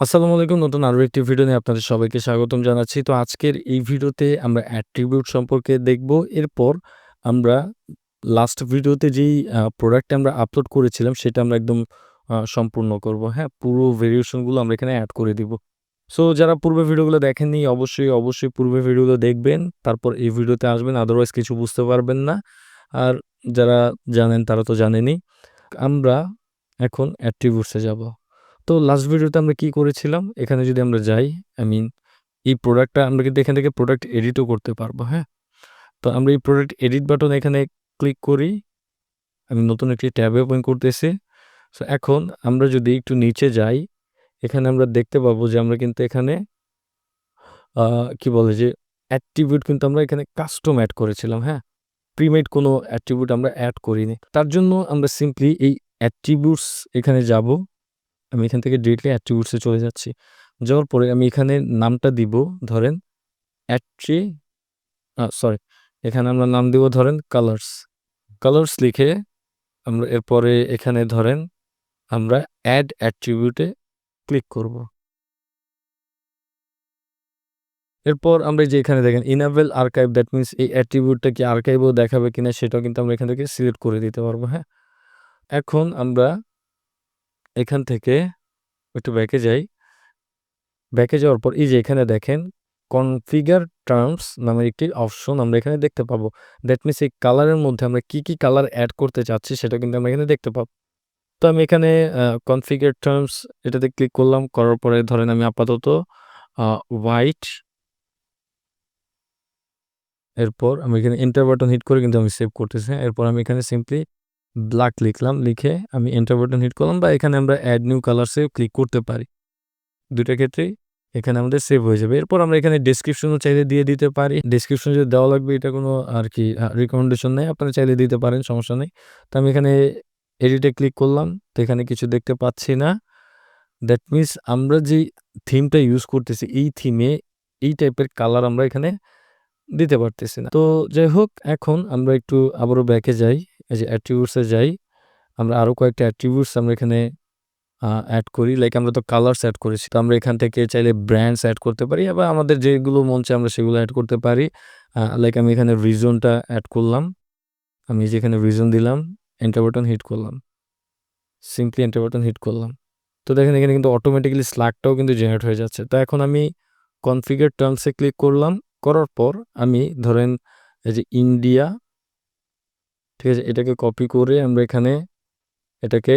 আসসালামু আলাইকুম। নতুন আরও একটি ভিডিও নিয়ে আপনাদের সবাইকে স্বাগতম জানাচ্ছি। তো আজকের এই ভিডিওতে আমরা অ্যাট্রিবিউট সম্পর্কে দেখব। এরপর আমরা লাস্ট ভিডিওতে যেই আ প্রোডাক্টটা আমরা আপলোড করেছিলাম সেটা আমরা একদম সম্পূর্ণ করব। হ্যাঁ? পুরো ভেরিয়েশনগুলো আমরা এখানে অ্যাড করে দিব। সো যারা পূর্বে ভিডিওগুলো দেখেননি অবশ্যই, অবশ্যই পূর্বে ভিডিওগুলো দেখবেন। তারপর এই ভিডিওতে আসবেন। আদারওয়াইজ কিছু বুঝতে পারবেন না। আর যারা জানেন তারা তো জানেনই। আমরা এখন অ্যাট্রিবিউটস যাব। তো লাস্ট ভিডিওতে আমরা কি করেছিলাম? এখানে যদি আমরা যাই, আই মিন এই প্রোডাক্টটা আমরা কিন্তু এখান থেকে প্রোডাক্ট এডিটও করতে পারব। হ্যাঁ? তো আমরা এই প্রোডাক্ট এডিট বাটন এখানে ক্লিক করি। আমি নতুন একটি ট্যাবে ওপেন করতেছি। সো এখন আমরা যদি একটু নিচে যাই, এখানে আমরা দেখতে পাবো যে আমরা কিন্তু এখানে কি বলে যে অ্যাট্রিবিউট কিন্তু আমরা এখানে কাস্টম অ্যাড করেছিলাম। হ্যাঁ? প্রিমেড কোনো অ্যাট্রিবিউট আমরা এড করিনি। তার জন্য আমরা সিম্পলি এই অ্যাট্রিবিউটস এখানে যাব। আমি এখান থেকে ডিরেক্টলি অ্যাট্রিবিউটস চলে যাচ্ছি। যাওয়ার পরে আমি এখানে নামটা দিব, ধরেন অ্যাট্রি সরি এখানে আমরা নাম দিব ধরেন কালার্স কালার্স লিখে আমরা এরপরে এখানে ধরেন আমরা অ্যাড অ্যাট্রিবিউটে ক্লিক করব। এরপর আমরা যে এখানে দেখেন ইনেবল আর্কাইভ দ্যাট মিনস এই অ্যাট্রিবিউটটা কি আর্কাইভও দেখাবে কিনা সেটাও কিন্তু আমরা এখান থেকে সিলেক্ট করে দিতে পারব। হ্যাঁ? এখন আমরা এখান থেকে একটু ব্যাকে যাই। ব্যাকে যাওয়ার পর এই যে এখানে দেখেন কনফিগার টার্মস নামের একটি অপশন আমরা এখানে দেখতে পাবো। দ্যাট মিনস এই কালারের মধ্যে আমরা কি, কি কালার অ্যাড করতে চাচ্ছি সেটা কিন্তু আমরা এখানে দেখতে পাবো। তো আমি এখানে কনফিগার টার্মস এটাতে ক্লিক করলাম। করার পরে ধরেন আমি আপাতত হোয়াইট এরপর আমি এখানে এন্টার বাটন হিট করে কিন্তু আমি সেভ করতেছি। এরপর আমি এখানে সিম্পলি ব্লাক লিখলাম। লিখে আমি এন্টার বাটন হিট করলাম বা এখানে আমরা অ্যাড নিউ কালারস এও ক্লিক করতে পারি। ২ টা ক্ষেত্রেই এখানে আমাদের সেভ হয়ে যাবে। এরপর আমরা এখানে ডেসক্রিপশনও চাইলে দিয়ে দিতে পারি। ডেসক্রিপশন যদি দেওয়া লাগবে, এটা কোনো আর কি রিকমেন্ডেশন নেই আপনারা চাইলে দিতে পারেন, সমস্যা নেই। তো আমি এখানে এডিটে ক্লিক করলাম। তো এখানে কিছু দেখতে পাচ্ছি না। দ্যাট মিনস আমরা যে থিমটা ইউজ করতেছি, এই থিমে এই টাইপের কালার আমরা এখানে দিতে পারতেছি না। তো যাই হোক, এখন আমরা একটু আবারও ব্যাকে যাই। এই যে অ্যাট্রিবিউটসে যাই। আমরা আরও কয়েকটা অ্যাট্রিবিউটস আমরা এখানে অ্যাড করি। লাইক আমরা তো কালার্স অ্যাড করেছি। তো আমরা এখান থেকে চাইলে ব্র্যান্ডস অ্যাড করতে পারি বা আমাদের যেগুলো মন আমরা সেগুলো অ্যাড করতে পারি। লাইক আমি এখানে রিজনটা অ্যাড করলাম। আমি যেখানে রিজন দিলাম, এন্টার বাটন হিট করলাম। সিম্পলি এন্টার বাটন হিট করলাম। তো দেখেন এখানে কিন্তু অটোমেটিক্যালি স্ল্যাগটাও কিন্তু জেনারেট হয়ে যাচ্ছে। তো এখন আমি কনফিগার টার্মসে ক্লিক করলাম। করার পর আমি ধরেন এই যে ইন্ডিয়া ঠিক আছে? এটাকে কপি করে আমরা এখানে এটাকে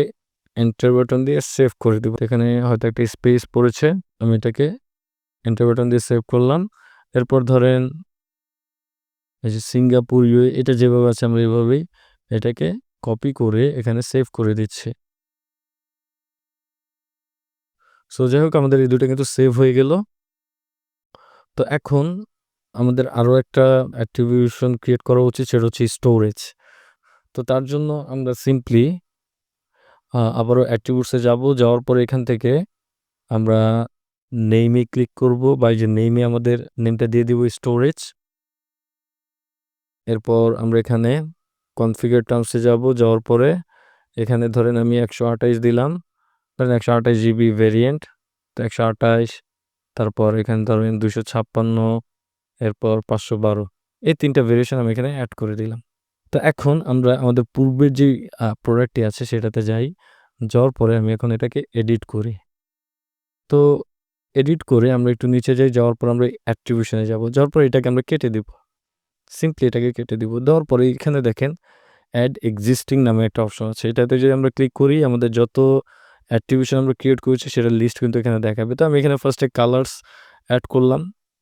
এন্টার বাটন দিয়ে সেভ করে দেবো এখানে হয়তো একটা স্পেস পড়েছে। আমি এটাকে এন্টার বাটন দিয়ে সেভ করলাম। এরপর ধরেন এই যে সিঙ্গাপুর ইউএ এটা যেভাবে আছে আমরা এভাবেই এটাকে কপি করে এখানে সেভ করে দিচ্ছি। সো যাই হোক, আমাদের এই দুটো কিন্তু সেভ হয়ে গেল। তো এখন আমাদের আরও একটা অ্যাট্রিবিউশন ক্রিয়েট করা উচিত, সেটা হচ্ছে স্টোরেজ। তো তার জন্য আমরা সিম্পলি আবারও অ্যাট্রিবিউটস যাব। যাওয়ার পরে এখান থেকে আমরা নেইমে ক্লিক করব বা যে নেইমে আমাদের নেমটা দিয়ে দিব স্টোরেজ। এরপর আমরা এখানে কনফিগার টার্মস যাব। যাওয়ার পরে এখানে ধরেন আমি ১২৮ দিলাম। ধরেন ১২৮ জিবি ভেরিয়েন্ট। তো ১২৮ তারপর এখানে ধরেন ২৫৬ এরপর ৫১২ এই ৩ টা ভেরিয়েশন আমি এখানে অ্যাড করে দিলাম। তো এখন আমরা আমাদের পূর্বের যে প্রোডাক্টটি আছে সেটাতে যাই। যাওয়ার পরে আমি এখন এটাকে এডিট করি। তো এডিট করে আমরা একটু নিচে যাই। যাওয়ার পর আমরা অ্যাট্রিবিউশন যাব। যাওয়ার পর এটাকে আমরা কেটে দিব। সিম্পলি এটাকে কেটে দিব। দেওয়ার পরে এখানে দেখেন অ্যাড এক্সিস্টিং নামে একটা অপশন আছে। এটাতে যদি আমরা ক্লিক করি আমাদের যত অ্যাট্রিবিউশন আমরা ক্রিয়েট করেছি সেটার লিস্ট কিন্তু এখানে দেখাবে। তো আমি এখানে ফার্স্টে কালার্স অ্যাড করলাম।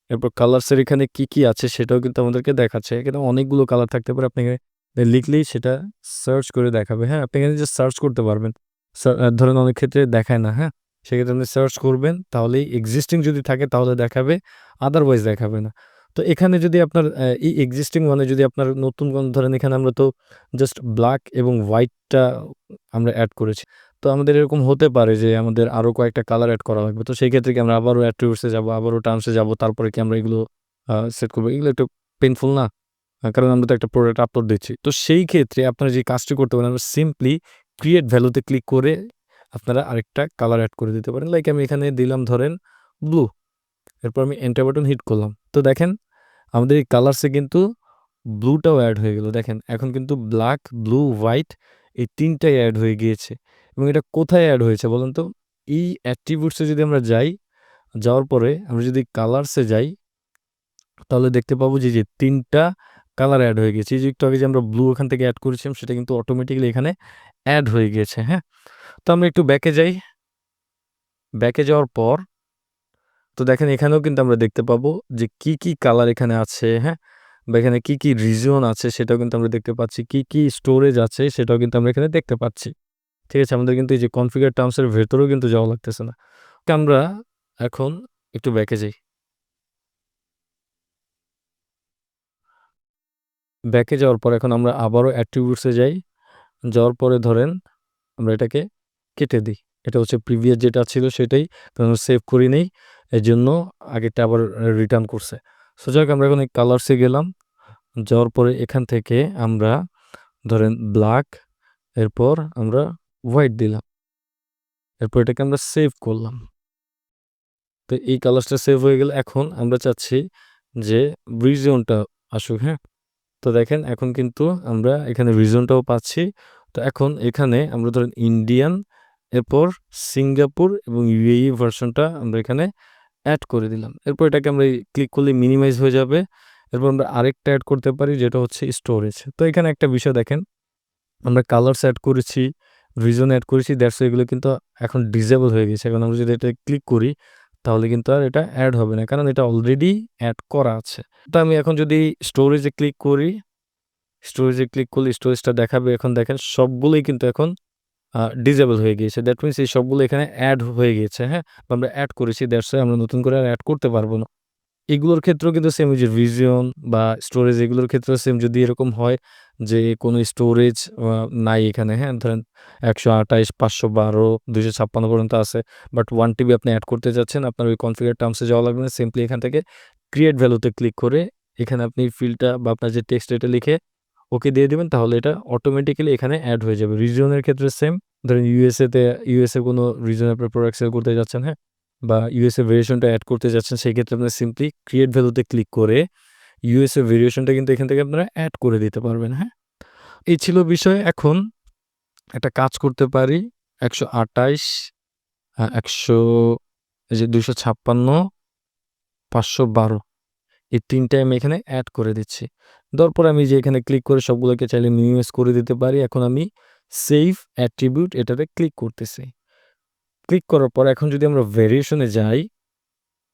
এরপর কালার্সের এখানে কি, কি আছে সেটাও কিন্তু আমাদেরকে দেখাচ্ছে। এখানে অনেকগুলো কালার থাকতে পারে। আপনি লিখলেই সেটা সার্চ করে দেখাবে। হ্যাঁ? আপনি এখানে জাস্ট সার্চ করতে পারবেন। ধরেন অনেক ক্ষেত্রে দেখায় না। হ্যাঁ? সেক্ষেত্রে আপনি সার্চ করবেন তাহলেই এক্সিস্টিং যদি থাকে তাহলে দেখাবে। আদারওয়াইজ দেখাবে না। তো এখানে যদি আপনার এই এক্সিস্টিং মানে যদি আপনার নতুন কোনো ধরেন এখানে আমরা তো জাস্ট ব্ল্যাক এবং হোয়াইটটা আমরা অ্যাড করেছি। তো আমাদের এরকম হতে পারে যে আমাদের আরও কয়েকটা কালার অ্যাড করা লাগবে। তো সেই ক্ষেত্রে কি আমরা আবারও অ্যাট্রিবিউটস যাব, আবারও টার্মস যাব। তারপরে কি আমরা এগুলো সেট করব এগুলো একটু পেনফুল না? কারণ আমরা তো একটা প্রোডাক্ট আপলোড দিচ্ছি। তো সেই ক্ষেত্রে আপনারা যে কাজটি করতে পারেন, আমরা সিম্পলি ক্রিয়েট ভ্যালুতে ক্লিক করে আপনারা আরেকটা কালার অ্যাড করে দিতে পারেন। লাইক আমি এখানে দিলাম ধরেন ব্লু এরপর আমি এন্টার বাটন হিট করলাম। তো দেখেন, আমাদের এই কালার্সে কিন্তু ব্লুটাও অ্যাড হয়ে গেল। দেখেন, এখন কিন্তু ব্ল্যাক ব্লু হোয়াইট এই তিনটাই অ্যাড হয়ে গিয়েছে। এবং এটা কোথায় অ্যাড হয়েছে বলুন তো? এই অ্যাট্রিবিউটসে যদি আমরা যাই, যাওয়ার পরে আমরা যদি কালার্সে যাই, তাহলে দেখতে পাবো যে যে তিনটা কালার অ্যাড হয়ে গেছে এই যে একটু আগে যে আমরা ব্লু এখান থেকে অ্যাড করেছিলাম, সেটা কিন্তু অটোমেটিক্যালি এখানে অ্যাড হয়ে গিয়েছে হ্যাঁ? তো আমরা একটু ব্যাকে যাই। ব্যাকে যাওয়ার পর, তো দেখেন এখানেও কিন্তু আমরা দেখতে পাবো যে কি কি কালার এখানে আছে হ্যাঁ? বা এখানে কী কী রিজন আছে, সেটাও কিন্তু আমরা দেখতে পাচ্ছি। কি কি স্টোরেজ আছে, সেটাও কিন্তু আমরা এখানে দেখতে পাচ্ছি। ঠিক আছে? আমাদের কিন্তু এই যে কনফিগার টার্মসের ভেতরেও কিন্তু যাওয়া লাগতেছে না। আমরা এখন একটু ব্যাকে যাই। ব্যাকে যাওয়ার পর এখন আমরা আবারও অ্যাট্রিবিউটসে যাই। যাওয়ার পরে ধরেন আমরা এটাকে কেটে দিই। এটা হচ্ছে প্রিভিয়াস যেটা ছিল সেটাই সেভ করি নেই। এর জন্য আগেরটা আবার রিটার্ন করছে। সো যাক, আমরা এখন এই কালার্সে গেলাম। যাওয়ার পরে এখান থেকে আমরা ধরেন ব্ল্যাক এরপর আমরা হোয়াইট দিলাম। এরপর এটাকে আমরা সেভ করলাম। তো এই কালারটা সেভ হয়ে গেলে এখন আমরা চাচ্ছি যে রিজনটা আসুক হ্যাঁ? তো দেখেন, এখন কিন্তু আমরা এখানে রিজনটাও পাচ্ছি। তো এখন এখানে আমরা ধরেন ইন্ডিয়ান এরপর সিঙ্গাপুর এবং ইউএই ভার্সনটা আমরা এখানে অ্যাড করে দিলাম। এরপর এটাকে আমরা ক্লিক করলে মিনিমাইজ হয়ে যাবে। এরপর আমরা আরেকটা অ্যাড করতে পারি, যেটা হচ্ছে স্টোরেজ তো এখানে একটা বিষয় দেখেন, আমরা কালার্স অ্যাড করেছি রিজন অ্যাড করেছি দ্যাটস এগুলো কিন্তু এখন ডিজেবল হয়ে গেছে। এখন আমরা যদি এটা ক্লিক করি তাহলে কিন্তু আর এটা অ্যাড হবে না। কারণ এটা অলরেডি অ্যাড করা আছে। তো আমি এখন যদি স্টোরেজে ক্লিক করি স্টোরেজে ক্লিক করলে স্টোরেজটা দেখাবে। এখন দেখেন সবগুলোই কিন্তু এখন ডিজেবল হয়ে গিয়েছে। দ্যাট মিনস এই সবগুলো এখানে অ্যাড হয়ে গিয়েছে হ্যাঁ? আমরা অ্যাড করেছি দ্যাটস আমরা নতুন করে আর অ্যাড করতে পারব না। এগুলোর ক্ষেত্রেও কিন্তু সেম যে ভিজিয়ন বা স্টোরেজ এগুলোর ক্ষেত্রেও সেম যদি এরকম হয় যে কোনো স্টোরেজ নাই এখানে হ্যাঁ? ধরেন একশো আঠাইশ পাঁচশো বারো দুশো ছাপ্পান্ন পর্যন্ত আছে বাট ওয়ান টিবি আপনি অ্যাড করতে যাচ্ছেন, আপনার ওই কনফিগার টার্মসে যাওয়া লাগবে না সিম্পলি এখান থেকে ক্রিয়েট ভ্যালুতে ক্লিক করে এখানে আপনি ফিল্ডটা বা আপনার যে টেক্সট এটা লিখে ওকে দিয়ে দেবেন, তাহলে এটা অটোমেটিক্যালি এখানে অ্যাড হয়ে যাবে। রিজনের ক্ষেত্রে সেম ধরেন ইউএসএতে ইউএসএ কোনো রিজন আপনার প্রোডাক্ট সেল করতে যাচ্ছেন হ্যাঁ? বা ইউএসএ ভেরিয়েশনটা অ্যাড করতে যাচ্ছেন, সেই ক্ষেত্রে আপনার সিম্পলি ক্রিয়েট ভ্যালুতে ক্লিক করে ইউএসএ ভেরিয়েশনটা কিন্তু এখান থেকে আপনারা অ্যাড করে দিতে পারবেন হ্যাঁ? এই ছিল বিষয়। এখন একটা কাজ করতে পারি। একশো আটাইশ একশো, এই যে দুশো ছাপ্পান্ন, পাঁচশো বারো। এই তিনটাই আমি এখানে অ্যাড করে দিচ্ছি। তারপর আমি যে এখানে ক্লিক করে সবগুলোকে চাইলে মিনিমাইজ করে দিতে পারি। এখন আমি সেভ অ্যাট্রিবিউট এটাতে ক্লিক করতেছি। ক্লিক করার পর এখন যদি আমরা ভেরিয়েশনে যাই,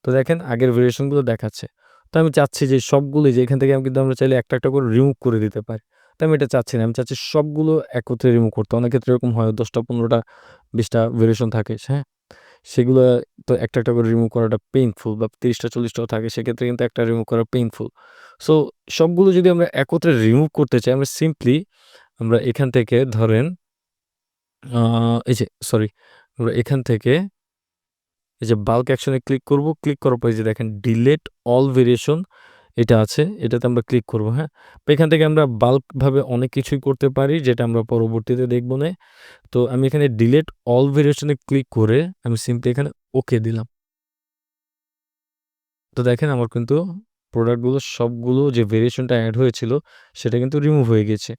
তো দেখেন আগের ভেরিয়েশনগুলো দেখাচ্ছে। তো আমি চাচ্ছি যে সবগুলো যে এখান থেকে আমি কিন্তু আমরা চাইলে একটা একটা করে রিমুভ করে দিতে পারি। তো আমি এটা চাচ্ছি না, আমি চাচ্ছি সবগুলো একত্রে রিমুভ করতে। অনেক ক্ষেত্রে এরকম হয়, দশটা, পনেরোটা, বিশটা ভেরিয়েশন থাকে হ্যাঁ? সেগুলো তো একটা একটা করে রিমুভ করাটা পেইনফুল বা তিরিশটা, চল্লিশটাও থাকে, সেক্ষেত্রে কিন্তু একটা রিমুভ করা পেইনফুল সো সবগুলো যদি আমরা একত্রে রিমুভ করতে চাই, আমরা সিম্পলি আমরা এখান থেকে ধরেন এই যে সরি আমরা এখান থেকে এই যে বাল্ক অ্যাকশনে ক্লিক করব ক্লিক করার পরে যে দেখেন ডিলেট অল ভেরিয়েশন এটা আছে, এটাতে আমরা ক্লিক করব হ্যাঁ? তো এখান থেকে আমরা বাল্কভাবে অনেক কিছুই করতে পারি, যেটা আমরা পরবর্তীতে দেখব না। তো আমি এখানে ডিলেট অল ভেরিয়েশনে ক্লিক করে আমি সিম্পলি এখানে ওকে দিলাম। তো দেখেন আমার কিন্তু প্রোডাক্টগুলো সবগুলো যে ভেরিয়েশনটা অ্যাড হয়েছিল, সেটা কিন্তু রিমুভ হয়ে গেছে।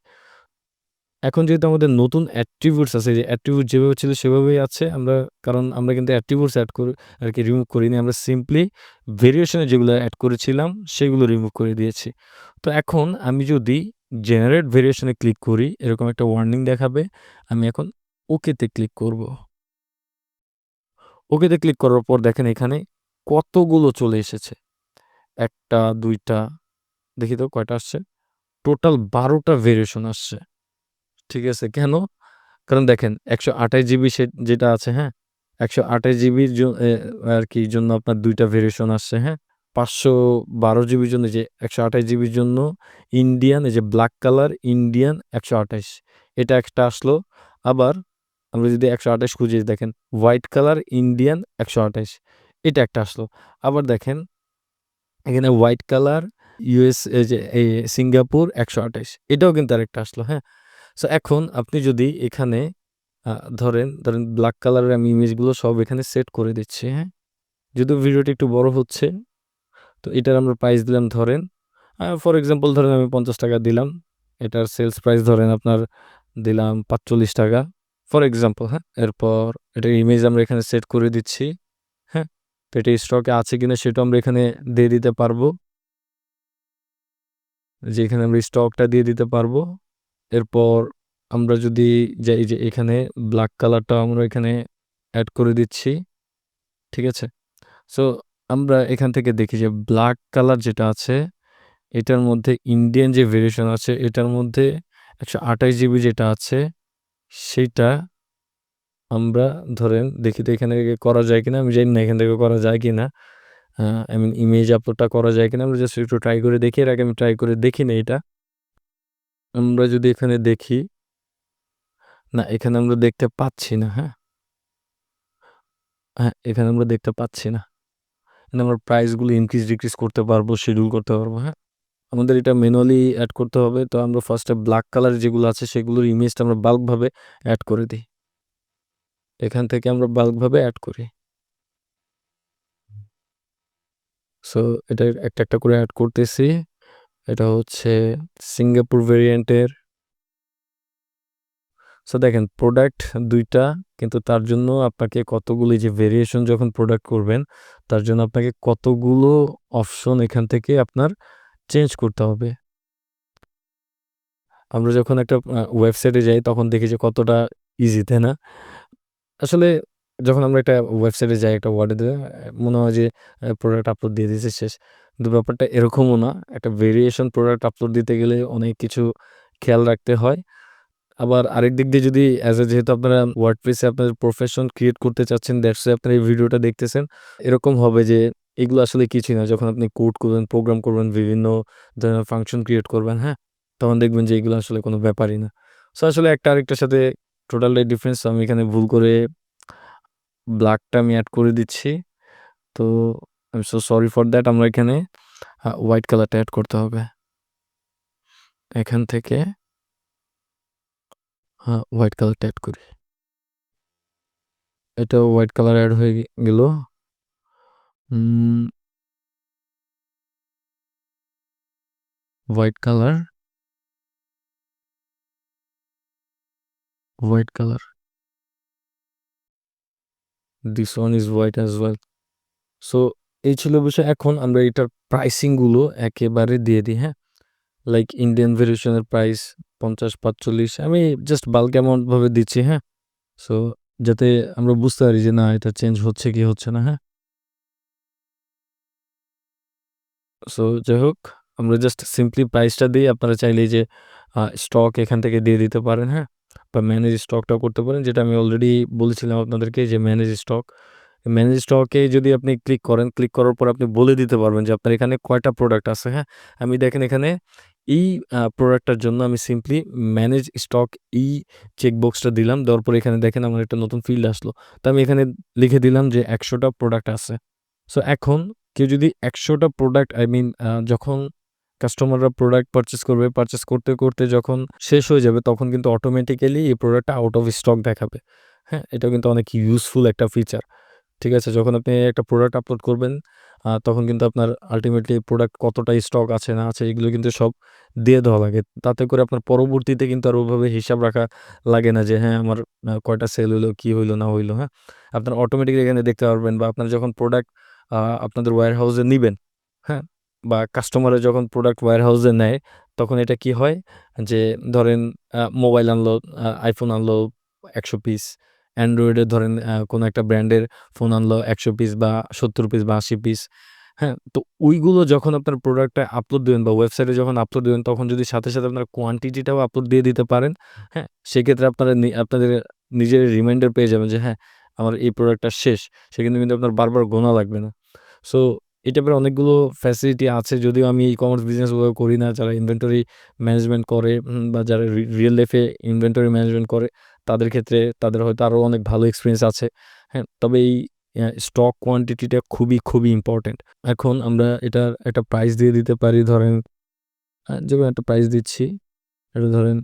এখন যেহেতু আমাদের নতুন অ্যাট্রিবিউটস আছে, যে অ্যাট্রিবিউট যেভাবে ছিল সেভাবেই আছে, আমরা, কারণ আমরা কিন্তু অ্যাট্রিবিউটস অ্যাড করি, আর কি রিমুভ করিনি, আমরা সিম্পলি ভেরিয়েশনে যেগুলো অ্যাড করেছিলাম, সেগুলো রিমুভ করে দিয়েছি। তো এখন আমি যদি জেনারেট ভেরিয়েশনে ক্লিক করি, এরকম একটা ওয়ার্নিং দেখাবে, আমি এখন ওকেতে ক্লিক করব। ওকেতে ক্লিক করার পর দেখেন এখানে কতগুলো চলে এসেছে। একটা, দুইটা, দেখি তো কয়টা আসছে। টোটাল বারোটা ভেরিয়েশন আসছে। ঠিক আছে, কেন? কারণ দেখেন, একশো আঠাশ জিবি সে যেটা আছে হ্যাঁ? একশো আঠাশ জিবির আর কি জন্য আপনার দুইটা ভেরিয়েশন আসছে হ্যাঁ? পাঁচশো বারো জিবির জন্য যে একশো আঠাশ জিবির জন্য ইন্ডিয়ান এই যে ব্ল্যাক কালার ইন্ডিয়ান একশো আঠাশ, এটা একটা আসলো। আবার আমরা যদি একশো আঠাশ খুঁজে, দেখেন হোয়াইট কালার ইন্ডিয়ান একশো আঠাশ, এটা একটা আসলো। আবার দেখেন, এখানে হোয়াইট কালার ইউএস যে সিঙ্গাপুর একশো আঠাশ, এটাও কিন্তু আরেকটা আসলো হ্যাঁ? সো এখন আপনি যদি এখানে ধরেন, ধরেন ব্ল্যাক কালারের আমি ইমেজগুলো সব এখানে সেট করে দিচ্ছি, হ্যাঁ? যদিও ভিডিওটি একটু বড় হচ্ছে। তো এটার আমরা প্রাইস দিলাম ধরেন ফর এক্সাম্পল ধরেন আমি ৳৫০ দিলাম। এটার সেলস প্রাইস ধরেন আপনার দিলাম ৳৪৫ ফর এক্সাম্পল, হ্যাঁ? এরপর এটার ইমেজ আমরা এখানে সেট করে দিচ্ছি, হ্যাঁ? তো এটা স্টকে আছে কিনা সেটা আমরা এখানে দিয়ে দিতে পারব। যে এখানে আমরা স্টকটা দিয়ে দিতে পারব। এরপর আমরা যদি যাই যে এখানে ব্ল্যাক কালারটা আমরা এখানে অ্যাড করে দিচ্ছি। ঠিক আছে? সো আমরা এখান থেকে দেখি যে ব্ল্যাক কালার যেটা আছে, এটার মধ্যে ইন্ডিয়ান যে ভেরিয়েশন আছে, এটার মধ্যে ১২৮ জিবি যেটা আছে, সেইটা আমরা ধরেন দেখি তো এখান থেকে করা যায় কিনা, আমি জানি না এখান থেকে করা যায় কিনা আই মিন ইমেজ আপলোডটা করা যায় কিনা, আমরা জাস্ট একটু ট্রাই করে দেখি, এর আগে আমি ট্রাই করে দেখি না এটা আমরা যদি এখানে দেখি, না, এখানে আমরা দেখতে পাচ্ছি না হ্যাঁ? হ্যাঁ এখানে আমরা দেখতে পাচ্ছি না। এখানে আমরা প্রাইসগুলো ইনক্রিজ ডিক্রিজ করতে পারব শিডিউল করতে পারব হ্যাঁ? আমাদের এটা ম্যানুয়ালি অ্যাড করতে হবে, তো আমরা ফার্স্টে ব্ল্যাক কালার যেগুলো আছে, সেগুলোর ইমেজটা আমরা বাল্কভাবে অ্যাড করে দিই। এখান থেকে আমরা বাল্কভাবে অ্যাড করি। সো এটা একটা একটা করে অ্যাড করতেছি। এটা হচ্ছে সিঙ্গাপুর ভেরিয়েন্টের সো দেখেন প্রোডাক্ট দুইটা, কিন্তু তার জন্য আপনাকে কতগুলি যে ভেরিয়েশন যখন প্রোডাক্ট করবেন, তার জন্য আপনাকে কতগুলো অপশন এখান থেকে আপনার চেঞ্জ করতে হবে। আমরা যখন একটা ওয়েবসাইটে যাই, তখন দেখি যে কতটা ইজি তাই না? আসলে যখন আমরা একটা ওয়েবসাইটে যাই, একটা ওয়ার্ডে মনে হয় যে প্রোডাক্ট আপলোড দিয়ে দিয়েছে, শেষ। কিন্তু ব্যাপারটা এরকমও না। একটা ভেরিয়েশন প্রোডাক্ট আপলোড দিতে গেলে অনেক কিছু খেয়াল রাখতে হয়। আবার আরেক দিক দিয়ে যদি অ্যাজ এ যেহেতু আপনারা ওয়ার্ডপ্রেসে আপনাদের প্রফেশন ক্রিয়েট করতে চাচ্ছেন দ্যাটস আপনারা এই ভিডিওটা দেখতেছেন। এরকম হবে যে এগুলো আসলে কিছুই না। যখন আপনি কোড করবেন প্রোগ্রাম করবেন, বিভিন্ন ধরনের ফাংশন ক্রিয়েট করবেন হ্যাঁ তখন দেখবেন যে এগুলো আসলে কোনো ব্যাপারই না। সো আসলে একটা আরেকটার সাথে টোটালটাই ডিফারেন্স আমি এখানে ভুল করে ব্ল্যাকটা আমি অ্যাড করে দিচ্ছি। তো আমি সো সরি ফর দ্যাট আমরা এখানে হোয়াইট কালারটা অ্যাড করতে হবে। এখান থেকে হ্যাঁ হোয়াইট কালারটা অ্যাড করি। এটা হোয়াইট কালার অ্যাড হয়ে গেল। White colour white colour this one is white as well so এই ছিল বিষয়। এখন আমরা এটার প্রাইসিংগুলো একেবারে দিয়ে দিই হ্যাঁ? লাইক ইন্ডিয়ান ভেরিয়েশনের প্রাইস পঞ্চাশ, পাঁচচল্লিশ, আমি জাস্ট বাল্ক অ্যামাউন্টভাবে দিচ্ছি হ্যাঁ? সো যাতে আমরা বুঝতে পারি যে না, এটা চেঞ্জ হচ্ছে কি হচ্ছে না হ্যাঁ? সো যাই হোক, আমরা জাস্ট সিম্পলি প্রাইসটা দিই। আপনারা চাইলে যে স্টক এখান থেকে দিয়ে দিতে পারেন হ্যাঁ? বা ম্যানেজ স্টকটাও করতে পারেন। যেটা আমি অলরেডি বলেছিলাম আপনাদেরকে যে ম্যানেজ স্টক ম্যানেজ স্টকে যদি আপনি ক্লিক করেন ক্লিক করার পর আপনি বলে দিতে পারবেন যে আপনার এখানে কয়টা প্রোডাক্ট আছে হ্যাঁ? আমি দেখেন এখানে এই প্রোডাক্টটার জন্য আমি সিম্পলি ম্যানেজ স্টক এই চেকবক্সটা দিলাম। দেওয়ার পর এখানে দেখেন আমার একটা নতুন ফিল্ড আসলো। তো আমি এখানে লিখে দিলাম যে একশোটা প্রোডাক্ট আছে। সো এখন কেউ যদি একশোটা প্রোডাক্ট আই মিন যখন কাস্টমাররা প্রোডাক্ট পারচেস করবে পারচেস করতে করতে যখন শেষ হয়ে যাবে, তখন কিন্তু অটোমেটিক্যালি এই প্রোডাক্টটা আউট অফ স্টক দেখাবে। হ্যাঁ? এটা কিন্তু অনেক ইউজফুল একটা ফিচার ঠিক আছে? যখন আপনি একটা প্রোডাক্ট আপলোড করবেন তখন কিন্তু আপনার আলটিমেটলি প্রোডাক্ট কতটা স্টক আছে, না আছে, এগুলো কিন্তু সব দিয়ে দেওয়া লাগে। তাতে করে আপনার পরবর্তীতে কিন্তু আর ওভাবে হিসাব রাখা লাগে না যে হ্যাঁ আমার কয়টা সেল হইল, কী হইল, না হইল হ্যাঁ? আপনার অটোমেটিক এখানে দেখতে পারবেন বা আপনার যখন প্রোডাক্ট আপনাদের ওয়্যার হাউসে নেবেন হ্যাঁ? বা কাস্টমারে যখন প্রোডাক্ট ওয়্যার হাউসে নেয়, তখন এটা কি হয়? যে ধরেন মোবাইল আনলো আইফোন আনলো, একশো পিস অ্যান্ড্রয়েডের ধরেন কোনো একটা ব্র্যান্ডের ফোন আনলো একশো পিস বা সত্তর পিস বা আশি পিস হ্যাঁ? তো ওইগুলো যখন আপনার প্রোডাক্টটা আপলোড দেবেন বা ওয়েবসাইটে যখন আপলোড দেবেন, তখন যদি সাথে সাথে আপনার কোয়ান্টিটিটাও আপলোড দিয়ে দিতে পারেন হ্যাঁ? সেক্ষেত্রে আপনারা আপনাদের নিজের রিমাইন্ডার পেয়ে যাবেন যে হ্যাঁ আমার এই প্রোডাক্টটা শেষ। সেখানে কিন্তু আপনার বারবার গোনা লাগবে না। সো এই টাইপের অনেকগুলো ফ্যাসিলিটি আছে। যদিও আমি ই কমার্স বিজনেসগুলো করি না, যারা ইনভেন্টরি ম্যানেজমেন্ট করে বা যারা রিয়েল লাইফে ইনভেন্টরি ম্যানেজমেন্ট করে তাদের ক্ষেত্রে তাদের হয়তো আরও অনেক ভালো এক্সপিরিয়েন্স আছে। হ্যাঁ তবে এই স্টক কোয়ান্টিটিটা খুবই খুবই ইম্পর্টেন্ট এখন আমরা এটার একটা প্রাইস দিয়ে দিতে পারি ধরেন যেমন একটা প্রাইস দিচ্ছি। এটা ধরেন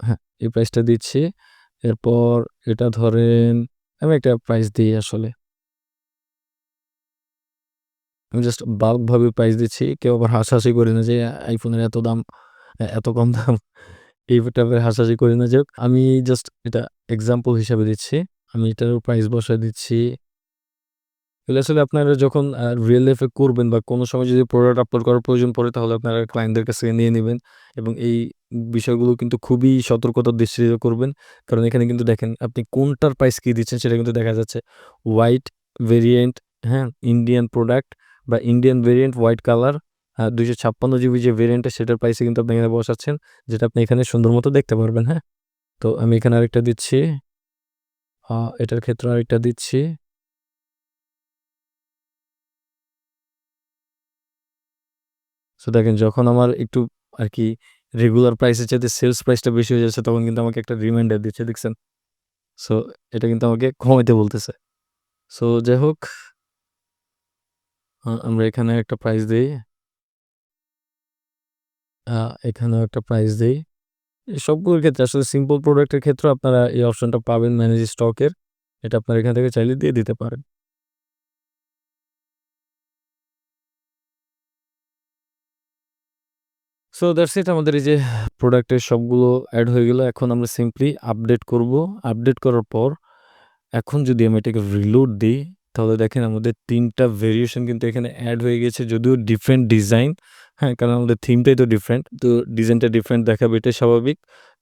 হ্যাঁ এই প্রাইসটা দিচ্ছি। এরপর এটা ধরেন আমি একটা প্রাইস দিই আসলে। আমি জাস্ট বাল্ক ভাবে প্রাইস দিচ্ছি। কেউ আবার হাসাহাসি করে না যে আইফোনের এত দাম, এত কম দাম। এই টাইপের হাসাহাসি করি না। যাই আমি জাস্ট এটা এক্সাম্পল হিসাবে দিচ্ছি। আমি এটারও প্রাইস বসায় দিচ্ছি। এগুলো আসলে আপনারা যখন রিয়েল লাইফ করবেন বা কোনো সময় যদি প্রোডাক্ট আপলোড করার প্রয়োজন পড়ে তাহলে আপনারা ক্লায়েন্টদের কাছ থেকে নিয়ে নেবেন এবং এই বিষয়গুলো কিন্তু খুবই সতর্কতার দৃষ্টিতে করবেন। কারণ এখানে কিন্তু দেখেন আপনি কোনটার প্রাইস কী দিচ্ছেন সেটা কিন্তু দেখা যাচ্ছে। হোয়াইট ভেরিয়েন্ট, হ্যাঁ? ইন্ডিয়ান প্রোডাক্ট বা Indian variant white colour uh ২৫৬ G B যে ভেরিয়েন্টটা সেটার প্রাইসে কিন্তু আপনি এখানে বসাচ্ছেন। যেটা আপনি এখানে সুন্দর মতো দেখতে পারবেন, হ্যাঁ? তো আমি এখানে আরেকটা দিচ্ছি। এটার ক্ষেত্রে আরেকটা দিচ্ছি। সো দেখেন যখন আমার একটু আর কি রেগুলার প্রাইসের চাইতে সেলস প্রাইসটা বেশি হয়ে যাচ্ছে তখন কিন্তু আমাকে একটা রিমাইন্ডার দিচ্ছে দেখছেন? সো এটা কিন্তু আমাকে কমাইতে বলতেছে। সো যাই হোক আমরা এখানে একটা প্রাইস দেই। এখানেও একটা প্রাইস দেই। সবগুলোর ক্ষেত্রে আসলে সিম্পল প্রোডাক্টের ক্ষেত্রে আপনারা এই অপশনটা পাবেন ম্যানেজ স্টকের। এটা আপনারা এখান থেকে চাইলে দিয়ে দিতে পারেন। সো দ্যাটস ইট আমাদের এই যে প্রোডাক্টের সবগুলো অ্যাড হয়ে গেল। এখন আমরা সিম্পলি আপডেট করব। আপডেট করার পর, এখন যদি আমি এটাকে রিলোড দিই তাহলে দেখেন আমাদের তিনটা ভেরিয়েশন কিন্তু এখানে অ্যাড হয়ে গেছে। যদিও ডিফারেন্ট ডিজাইন, হ্যাঁ? কারণ আমাদের থিমটাই তো ডিফারেন্ট। তো ডিজাইনটা ডিফারেন্ট দেখাবে এটাই স্বাভাবিক।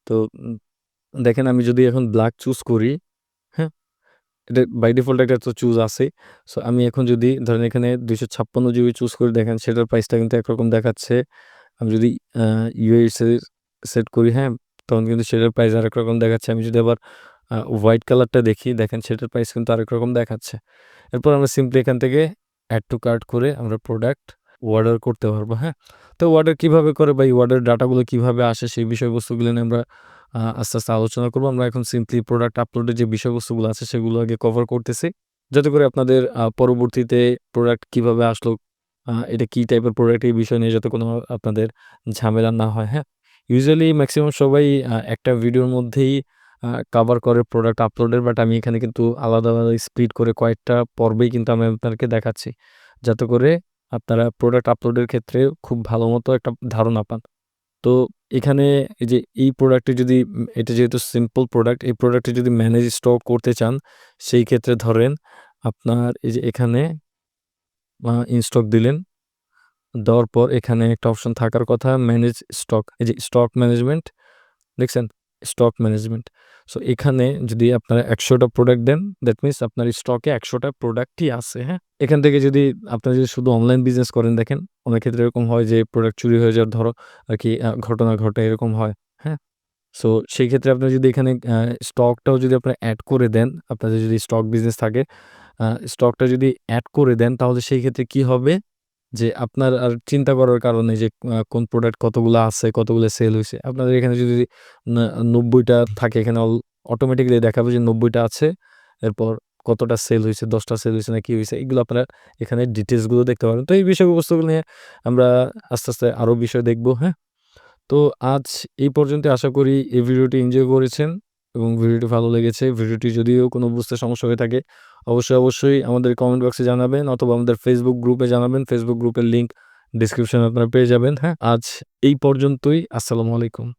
তো দেখেন আমি যদি এখন ব্লাক চুজ করি, হ্যাঁ? এটা বাই ডিফল্ট একটা তো চুজ আছেই। সো আমি এখন যদি ধরেন এখানে ২৫৬ জিবি চুজ করে দেখেন সেটার প্রাইসটা কিন্তু একরকম দেখাচ্ছে। আমি যদি ইউএসএ সেট করি, হ্যাঁ? তখন কিন্তু সেটার প্রাইস আরেক রকম দেখাচ্ছে। আমি যদি আবার হোয়াইট কালারটা দেখি দেখেন সেটার প্রাইস কিন্তু আরেক রকম দেখাচ্ছে। এরপর আমরা সিম্পলি এখান থেকে অ্যাড টু কার্ট করে আমরা প্রোডাক্ট অর্ডার করতে পারব, হ্যাঁ? তো অর্ডার কীভাবে করে বা এই অর্ডার ডাটাগুলো কীভাবে আসে সেই বিষয়বস্তুগুলো নিয়ে আমরা আস্তে, আস্তে আলোচনা করব আমরা এখন সিম্পলি প্রোডাক্ট আপলোডের যে বিষয়বস্তুগুলো আছে সেগুলো আগে কভার করতেছি। যাতে করে আপনাদের পরবর্তীতে প্রোডাক্ট কীভাবে আসলো, এটা কি টাইপের প্রোডাক্ট এই বিষয় নিয়ে যাতে কোনো আপনাদের ঝামেলা না হয়, হ্যাঁ? ইউজুয়ালি ম্যাক্সিমাম সবাই একটা ভিডিওর মধ্যেই কভার করে প্রোডাক্ট আপলোডের বাট আমি এখানে কিন্তু আলাদা, আলাদা স্প্লিট করে কয়েকটা পর্বেই কিন্তু আমি আপনাদেরকে দেখাচ্ছি। যাতে করে আপনারা প্রোডাক্ট আপলোডের ক্ষেত্রে খুব ভালো মতো একটা ধারণা পান। তো এখানে এই যে এই প্রোডাক্টে যদি এটা যেহেতু সিম্পল প্রোডাক্ট, এই প্রোডাক্টে যদি ম্যানেজ স্টক করতে চান সেই ক্ষেত্রে ধরেন আপনার এই যে এখানে ইনস্টক দিলেন। দেওয়ার পর এখানে একটা অপশন থাকার কথা ম্যানেজ স্টক। এই যে স্টক ম্যানেজমেন্ট দেখছেন? Stock management. সো এখানে যদি আপনারা একশোটা প্রোডাক্ট দেন দ্যাট মিনস আপনার স্টকে একশোটা প্রোডাক্টই আছে, হ্যাঁ? এখান থেকে যদি আপনারা যদি শুধু অনলাইন বিজনেস করেন দেখেন অনেক ক্ষেত্রে এরকম হয় যে প্রোডাক্ট চুরি হয়ে যাওয়ার ধরো আর কি ঘটনা ঘটে এরকম হয়, হ্যাঁ? সো সেই ক্ষেত্রে আপনারা যদি এখানে স্টকটাও যদি আপনারা অ্যাড করে দেন, আপনাদের যদি স্টক বিজনেস থাকে, স্টকটা যদি অ্যাড করে দেন তাহলে সেই ক্ষেত্রে কি হবে? যে আপনার আর চিন্তা করার কারণে যে কোন প্রোডাক্ট কতগুলো আছে, কতগুলো সেল হয়েছে আপনাদের এখানে যদি নব্বইটা থাকে এখানে অল অটোমেটিক্যালি দেখাবে যে নব্বইটা আছে। এরপর কতটা সেল হয়েছে দশটা সেল হয়েছে না কী হয়েছে এগুলো আপনারা এখানে ডিটেলসগুলো দেখতে পারেন তো এই বিষয়বস্তুগুলো নিয়ে আমরা আস্তে, আস্তে আরও বিষয় দেখব, হ্যাঁ? তো আজ এই পর্যন্ত আশা করি এই ভিডিওটি এনজয় করেছেন এবং ভিডিওটি ভালো লেগেছে। ভিডিওটি যদিও কোনো বুঝতে সমস্যা হয়ে থাকে অবশ্যই, অবশ্যই আমাদের কমেন্ট বক্সে জানাবেন অথবা আমাদের ফেসবুক গ্রুপে জানাবেন। ফেসবুক গ্রুপের লিঙ্ক ডিসক্রিপশানে আপনারা পেয়ে যাবেন, হ্যাঁ? আজ এই পর্যন্তই। আসসালামু আলাইকুম।